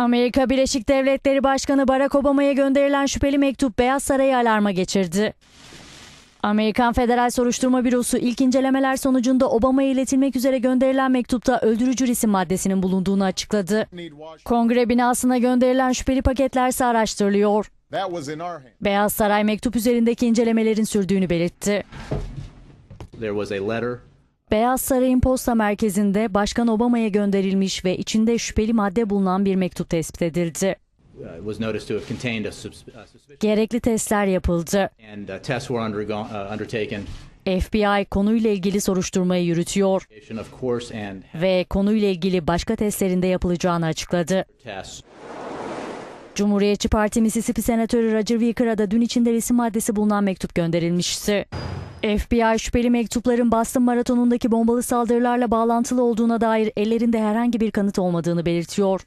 Amerika Birleşik Devletleri Başkanı Barack Obama'ya gönderilen şüpheli mektup Beyaz Saray'ı alarma geçirdi. Amerikan Federal Soruşturma Bürosu ilk incelemeler sonucunda Obama'ya iletilmek üzere gönderilen mektupta öldürücü risim maddesinin bulunduğunu açıkladı. Kongre binasına gönderilen şüpheli paketler ise araştırılıyor. Beyaz Saray mektup üzerindeki incelemelerin sürdüğünü belirtti. There was a letter Beyaz Saray'ın posta merkezinde Başkan Obama'ya gönderilmiş ve içinde şüpheli madde bulunan bir mektup tespit edildi. uh, Gerekli testler yapıldı. uh, uh. FBI konuyla ilgili soruşturmayı yürütüyor ve konuyla ilgili başka testlerinde yapılacağını açıkladı. Cumhuriyetçi Parti Mississippi Senatörü Roger Wickera da dün içinde resim maddesi bulunan mektup gönderilmişti. FBI şüpheli mektupların Boston Maratonu'ndaki bombalı saldırılarla bağlantılı olduğuna dair ellerinde herhangi bir kanıt olmadığını belirtiyor.